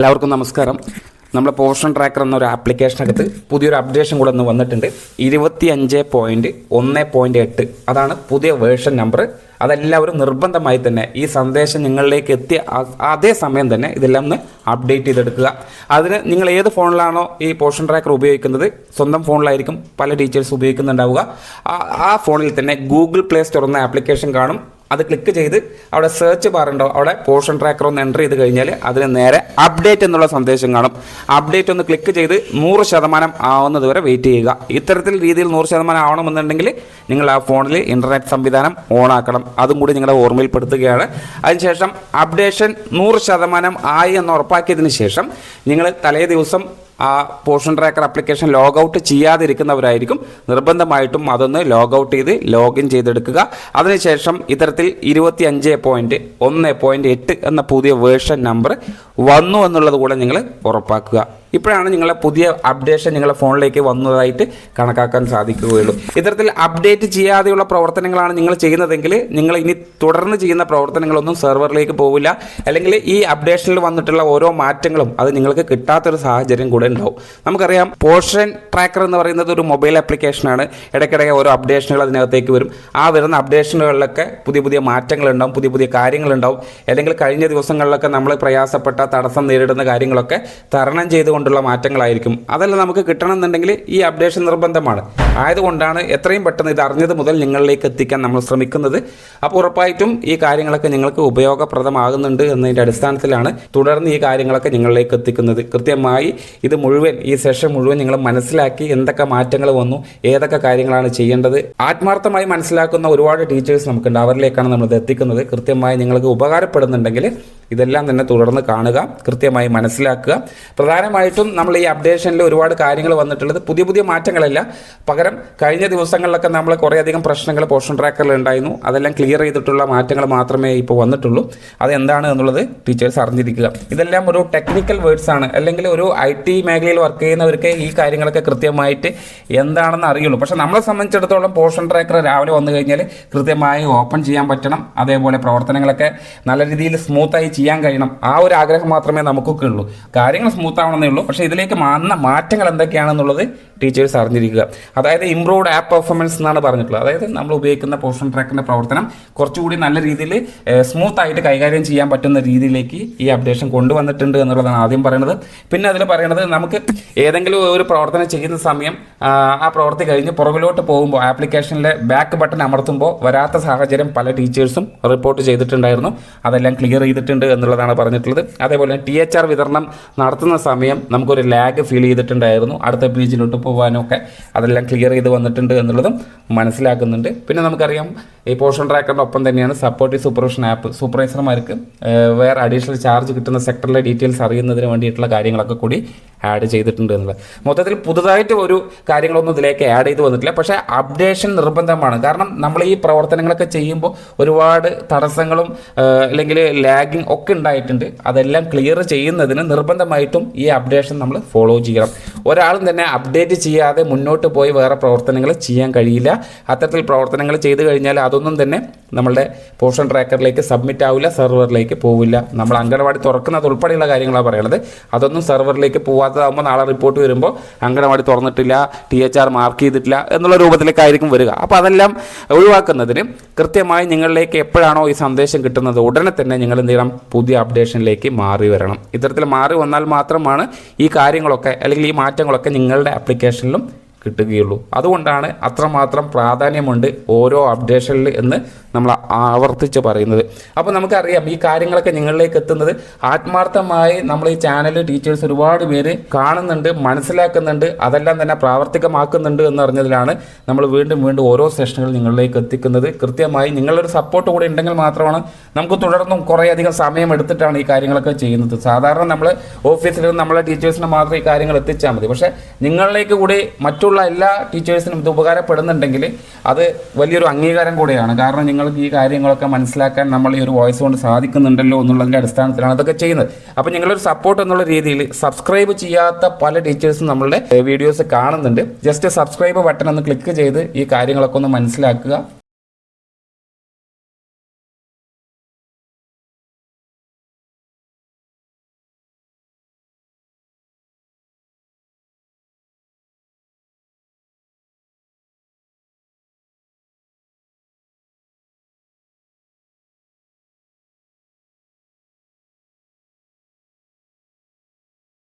എല്ലാവർക്കും നമസ്കാരം. നമ്മുടെ പോർഷൻ ട്രാക്കർ എന്നൊരു ആപ്ലിക്കേഷനകത്ത് പുതിയൊരു അപ്ഡേഷൻ കൂടെ ഒന്ന് വന്നിട്ടുണ്ട്. ഇരുപത്തി അഞ്ച് പോയിന്റ് ഒന്ന് പോയിന്റ് എട്ട്. അതാണ് പുതിയ വേർഷൻ നമ്പർ അതെല്ലാവരും നിർബന്ധമായി തന്നെ ഈ സന്ദേശം നിങ്ങളിലേക്ക് എത്തിയ അതേ സമയം തന്നെ ഇതെല്ലാം ഒന്ന് അപ്ഡേറ്റ് ചെയ്തെടുക്കുക. അതിന് നിങ്ങൾ ഏത് ഫോണിലാണോ ഈ പോർഷൻ ട്രാക്കർ ഉപയോഗിക്കുന്നത് സ്വന്തം ഫോണിലായിരിക്കും പല ടീച്ചേഴ്സ് ഉപയോഗിക്കുന്നുണ്ടാവുക. ആ ഫോണിൽ തന്നെ ഗൂഗിൾ പ്ലേ സ്റ്റോർ എന്ന ആപ്ലിക്കേഷൻ കാണും. അത് ക്ലിക്ക് ചെയ്ത് അവിടെ സെർച്ച് ബാർ ഉണ്ടോ അവിടെ പോർഷൻ ട്രാക്കർ ഒന്ന് എന്റർ ചെയ്ത് കഴിഞ്ഞാൽ അതിന് നേരെ അപ്ഡേറ്റ് എന്നുള്ള സന്ദേശം കാണും. അപ്ഡേറ്റ് ഒന്ന് ക്ലിക്ക് ചെയ്ത് നൂറ് ശതമാനം ആവുന്നത് വരെ വെയിറ്റ് ചെയ്യുക. ഇത്തരത്തിൽ രീതിയിൽ നൂറ് ശതമാനം ആവണമെന്നുണ്ടെങ്കിൽ നിങ്ങൾ ആ ഫോണിൽ ഇന്റർനെറ്റ് സംവിധാനം ഓൺ ആക്കണം. അതും കൂടി നിങ്ങളുടെ ഓർമ്മയിൽപ്പെടുത്തുകയാണ്. അതിനുശേഷം അപ്ഡേഷൻ നൂറ് ശതമാനം ആയി എന്ന് ഉറപ്പാക്കിയതിന് ശേഷം നിങ്ങൾ തലേ ദിവസം ആ portion tracker application log out ചെയ്യാതിരിക്കുന്നവരായിരിക്കും. നിർബന്ധമായിട്ടും അതൊന്ന് ലോഗ് ഔട്ട് ചെയ്ത് ലോഗിൻ ചെയ്തെടുക്കുക. അതിനുശേഷം ഇത്തരത്തിൽ ഇരുപത്തി അഞ്ച് പോയിന്റ് ഒന്ന് പോയിന്റ് എട്ട് എന്ന പുതിയ വേർഷൻ നമ്പർ വന്നു എന്നുള്ളത് കൂടെ നിങ്ങൾ ഉറപ്പാക്കുക. ഇപ്പോഴാണ് നിങ്ങളെ പുതിയ അപ്ഡേഷൻ നിങ്ങളുടെ ഫോണിലേക്ക് വന്നതായിട്ട് കണക്കാക്കാൻ സാധിക്കുകയുള്ളൂ. ഇത്തരത്തിൽ അപ്ഡേറ്റ് ചെയ്യാതെയുള്ള പ്രവർത്തനങ്ങളാണ് നിങ്ങൾ ചെയ്യുന്നതെങ്കിൽ നിങ്ങൾ ഇനി തുടർന്ന് ചെയ്യുന്ന പ്രവർത്തനങ്ങളൊന്നും സെർവറിലേക്ക് പോവില്ല. അല്ലെങ്കിൽ ഈ അപ്ഡേഷനിൽ വന്നിട്ടുള്ള ഓരോ മാറ്റങ്ങളും അത് നിങ്ങൾക്ക് കിട്ടാത്തൊരു സാഹചര്യം കൂടെ ഉണ്ടാവും. നമുക്കറിയാം പോഷൻ ട്രാക്കർ എന്ന് പറയുന്നത് ഒരു മൊബൈൽ ആപ്ലിക്കേഷനാണ് ഇടയ്ക്കിടയ്ക്ക് ഓരോ അപ്ഡേഷനുകൾ അതിനകത്തേക്ക് വരും. ആ വരുന്ന അപ്ഡേഷനുകളിലൊക്കെ പുതിയ പുതിയ മാറ്റങ്ങൾ ഉണ്ടാവും പുതിയ പുതിയ കാര്യങ്ങളുണ്ടാവും. അല്ലെങ്കിൽ കഴിഞ്ഞ ദിവസങ്ങളിലൊക്കെ നമ്മൾ പ്രയാസപ്പെട്ട തടസ്സം നേരിടുന്ന കാര്യങ്ങളൊക്കെ തരണം ചെയ്തുകൊണ്ടുള്ള മാറ്റങ്ങളായിരിക്കും. അതെല്ലാം നമുക്ക് കിട്ടണമെന്നുണ്ടെങ്കിൽ ഈ അപ്ഡേഷൻ നിർബന്ധമാണ്. ആയതുകൊണ്ടാണ് എത്രയും പെട്ടെന്ന് ഇത് അറിഞ്ഞത് മുതൽ നിങ്ങളിലേക്ക് എത്തിക്കാൻ നമ്മൾ ശ്രമിക്കുന്നത്. അപ്പോൾ ഉറപ്പായിട്ടും ഈ കാര്യങ്ങളൊക്കെ നിങ്ങൾക്ക് ഉപയോഗപ്രദമാകുന്നുണ്ട് എന്നതിന്റെ അടിസ്ഥാനത്തിലാണ് തുടർന്ന് ഈ കാര്യങ്ങളൊക്കെ നിങ്ങളിലേക്ക് എത്തിക്കുന്നത്. കൃത്യമായി ഇത് മുഴുവൻ ഈ സെഷൻ മുഴുവൻ നിങ്ങൾ മനസ്സിലാക്കി എന്തൊക്കെ മാറ്റങ്ങൾ വന്നു ഏതൊക്കെ കാര്യങ്ങളാണ് ചെയ്യേണ്ടത്. ആത്മാർത്ഥമായി മനസ്സിലാക്കുന്ന ഒരുപാട് ടീച്ചേഴ്സ് നമുക്കുണ്ട്. അവരിലേക്കാണ് നമ്മൾ ഇത് എത്തിക്കുന്നത്. കൃത്യമായി നിങ്ങൾക്ക് ഉപകാരപ്പെടുന്നുണ്ടെങ്കിൽ ഇതെല്ലാം തന്നെ തുടർന്ന് കാണുക കൃത്യമായി മനസ്സിലാക്കുക. പ്രധാനമായിട്ടും നമ്മൾ ഈ അപ്ഡേഷനിൽ ഒരുപാട് കാര്യങ്ങൾ വന്നിട്ടുള്ളത് പുതിയ പുതിയ മാറ്റങ്ങളല്ല. പകരം കഴിഞ്ഞ ദിവസങ്ങളിലൊക്കെ നമ്മൾ കുറേയധികം പ്രശ്നങ്ങൾ പോഷൻ ട്രാക്കറിൽ ഉണ്ടായിരുന്നു. അതെല്ലാം ക്ലിയർ ചെയ്തിട്ടുള്ള മാറ്റങ്ങൾ മാത്രമേ ഇപ്പോൾ വന്നിട്ടുള്ളൂ. അത് എന്താണ് എന്നുള്ളത് ടീച്ചേഴ്സ് അറിഞ്ഞിരിക്കുക. ഇതെല്ലാം ഒരു ടെക്നിക്കൽ വേർഡ്സ് ആണ്. അല്ലെങ്കിൽ ഒരു ഐ ടി മേഖലയിൽ വർക്ക് ചെയ്യുന്നവർക്ക് ഈ കാര്യങ്ങളൊക്കെ കൃത്യമായിട്ട് എന്താണെന്ന് അറിയുള്ളൂ. പക്ഷേ നമ്മളെ സംബന്ധിച്ചിടത്തോളം പോഷൻ ട്രാക്കർ രാവിലെ വന്നു കഴിഞ്ഞാൽ കൃത്യമായി ഓപ്പൺ ചെയ്യാൻ പറ്റണം. അതേപോലെ പ്രവർത്തനങ്ങളൊക്കെ നല്ല രീതിയിൽ സ്മൂത്തായി ചെയ്യാൻ കഴിയണം. ആ ഒരു ആഗ്രഹം മാത്രമേ നമുക്കൊക്കെ ഉള്ളൂ. കാര്യങ്ങൾ സ്മൂത്ത് ആവണമെന്നേ ഉള്ളൂ. പക്ഷേ ഇതിലേക്ക് വന്ന മാറ്റങ്ങൾ എന്തൊക്കെയാണെന്നുള്ളത് ടീച്ചേഴ്സ് അറിഞ്ഞിരിക്കുക. അതായത് ഇംപ്രൂവ്ഡ് ആപ്പ് പെർഫോമൻസ് എന്നാണ് പറഞ്ഞിട്ടുള്ളത്. അതായത് നമ്മൾ ഉപയോഗിക്കുന്ന പോർഷൻ ട്രാക്കിന്റെ പ്രവർത്തനം കുറച്ചുകൂടി നല്ല രീതിയിൽ സ്മൂത്ത് ആയിട്ട് കൈകാര്യം ചെയ്യാൻ പറ്റുന്ന രീതിയിലേക്ക് ഈ അപ്ഡേഷൻ കൊണ്ടുവന്നിട്ടുണ്ട് എന്നുള്ളതാണ് ആദ്യം പറയുന്നത് പിന്നെ അതിൽ പറയുന്നത് നമുക്ക് ഏതെങ്കിലും ഒരു പ്രവർത്തനം ചെയ്യുന്ന സമയം ആ, പ്രവർത്തി കഴിഞ്ഞ് പുറകിലോട്ട് പോകുമ്പോൾ ആപ്ലിക്കേഷനിലെ ബാക്ക് ബട്ടൺ അമർത്തുമ്പോൾ വരാത്ത സാഹചര്യം പല ടീച്ചേഴ്സും റിപ്പോർട്ട് ചെയ്തിട്ടുണ്ടായിരുന്നു. അതെല്ലാം ക്ലിയർ ചെയ്തിട്ടുണ്ട്. എന്നുള്ളതാണ് പറഞ്ഞിട്ടുള്ളത്. അതേപോലെ ടി എച്ച് ആർ വിതരണം നടത്തുന്ന സമയം നമുക്കൊരു ലാഗ് ഫീൽ ചെയ്തിട്ടുണ്ടായിരുന്നു. അടുത്ത പേജിലോട്ട് പോകാനും ഒക്കെ അതെല്ലാം ക്ലിയർ ചെയ്ത് വന്നിട്ടുണ്ട് എന്നുള്ളതും മനസ്സിലാക്കുന്നുണ്ട്. പിന്നെ നമുക്കറിയാം ഈ പോർഷൻ ട്രാക്കറിന്റെ ഒപ്പം തന്നെയാണ് സപ്പോർട്ടീവ് സൂപ്പർവിഷൻ ആപ്പ് സൂപ്പർവൈസർമാർക്ക് വേറെ അഡീഷണൽ ചാർജ് കിട്ടുന്ന സെക്ടറിലെ ഡീറ്റെയിൽസ് അറിയുന്നതിന് വേണ്ടിയിട്ടുള്ള കാര്യങ്ങളൊക്കെ കൂടി ആഡ് ചെയ്തിട്ടുണ്ട് എന്നുള്ളത്. മൊത്തത്തിൽ പുതുതായിട്ട് ഒരു കാര്യങ്ങളൊന്നും ഇതിലേക്ക് ആഡ് ചെയ്ത് വന്നിട്ടില്ല. പക്ഷേ അപ്ഡേഷൻ നിർബന്ധമാണ്. കാരണം നമ്മൾ ഈ പ്രവർത്തനങ്ങളൊക്കെ ചെയ്യുമ്പോൾ ഒരുപാട് തടസ്സങ്ങളും അല്ലെങ്കിൽ ലാഗിങ് ഒക്കെ ഉണ്ടായിട്ടുണ്ട്. അതെല്ലാം ക്ലിയർ ചെയ്യുന്നതിന് നിർബന്ധമായിട്ടും ഈ അപ്ഡേഷൻ നമ്മൾ ഫോളോ ചെയ്യണം. ഒരാളും തന്നെ അപ്ഡേറ്റ് ചെയ്യാതെ മുന്നോട്ട് പോയി വേറെ പ്രവർത്തനങ്ങൾ ചെയ്യാൻ കഴിയില്ല. അത്തരത്തിൽ പ്രവർത്തനങ്ങൾ ചെയ്തു കഴിഞ്ഞാൽ അതൊന്നും തന്നെ നമ്മളുടെ പോർഷൻ ട്രാക്കറിലേക്ക് സബ്മിറ്റ് ആവില്ല സെർവറിലേക്ക് പോവില്ല. നമ്മൾ അംഗനവാടി തുറക്കുന്നത് ഉൾപ്പെടെയുള്ള കാര്യങ്ങളാണ് പറയുന്നത് അതൊന്നും സെർവറിലേക്ക് പോവാത്തതാകുമ്പോൾ നാളെ റിപ്പോർട്ട് വരുമ്പോൾ അംഗനവാടി തുറന്നിട്ടില്ല ടി എച്ച് ആർ മാർക്ക് ചെയ്തിട്ടില്ല എന്നുള്ള രൂപത്തിലേക്കായിരിക്കും വരിക. അപ്പോൾ അതെല്ലാം ഒഴിവാക്കുന്നതിന് കൃത്യമായി നിങ്ങളിലേക്ക് എപ്പോഴാണോ ഈ സന്ദേശം കിട്ടുന്നത് ഉടനെ തന്നെ നിങ്ങൾ എന്ത് പുതിയ അപ്ഡേഷനിലേക്ക് മാറി വരണം. ഇത്തരത്തിൽ മാറി വന്നാൽ മാത്രമാണ് ഈ കാര്യങ്ങളൊക്കെ അല്ലെങ്കിൽ ഈ മാറ്റങ്ങളൊക്കെ നിങ്ങളുടെ ആപ്ലിക്കേഷനിലും കിട്ടുകയുള്ളൂ. അതുകൊണ്ടാണ് അത്രമാത്രം പ്രാധാന്യമുണ്ട് ഓരോ അപ്ഡേഷനിൽ എന്ന് നമ്മൾ ആവർത്തിച്ച് പറയുന്നത്. അപ്പോൾ നമുക്കറിയാം ഈ കാര്യങ്ങളൊക്കെ നിങ്ങളിലേക്ക് എത്തുന്നത് ആത്മാർത്ഥമായി നമ്മൾ ഈ ചാനൽ ടീച്ചേഴ്സ് ഒരുപാട് പേര് കാണുന്നുണ്ട് മനസ്സിലാക്കുന്നുണ്ട് അതെല്ലാം തന്നെ പ്രാവർത്തികമാക്കുന്നുണ്ട് എന്നറിഞ്ഞതിലാണ് നമ്മൾ വീണ്ടും വീണ്ടും ഓരോ സെഷനുകൾ നിങ്ങളിലേക്ക് എത്തിക്കുന്നത്. കൃത്യമായി നിങ്ങളൊരു സപ്പോർട്ട് കൂടെ ഉണ്ടെങ്കിൽ മാത്രമാണ് നമുക്ക് തുടർന്നും കുറേയധികം സമയം എടുത്തിട്ടാണ് ഈ കാര്യങ്ങളൊക്കെ ചെയ്യുന്നത്. സാധാരണ നമ്മൾ ഓഫീസിൽ നമ്മളെ ടീച്ചേഴ്സിന് മാത്രം ഈ കാര്യങ്ങൾ എത്തിച്ചാൽ മതി. പക്ഷേ നിങ്ങളിലേക്ക് കൂടി മറ്റുള്ള എല്ലാ ടീച്ചേഴ്സിനും ഇത് ഉപകാരപ്പെടുന്നുണ്ടെങ്കിൽ അത് വലിയൊരു അംഗീകാരം കൂടിയാണ്. കാരണം നിങ്ങൾക്ക് ഈ കാര്യങ്ങളൊക്കെ മനസ്സിലാക്കാൻ നമ്മൾ ഈ ഒരു വോയിസ് കൊണ്ട് സാധിക്കുന്നുണ്ടല്ലോ എന്നുള്ളതിന്റെ അടിസ്ഥാനത്തിലാണ് അതൊക്കെ ചെയ്യുന്നത്. അപ്പോൾ നിങ്ങളൊരു സപ്പോർട്ട് എന്നുള്ള രീതിയിൽ സബ്സ്ക്രൈബ് ചെയ്യാത്ത പല ടീച്ചേഴ്സും നമ്മളുടെ വീഡിയോസ് കാണുന്നുണ്ട്. ജസ്റ്റ് സബ്സ്ക്രൈബ് ബട്ടൺ ഒന്ന് ക്ലിക്ക് ചെയ്ത് ഈ കാര്യങ്ങളൊക്കെ ഒന്ന് മനസ്സിലാക്കുക.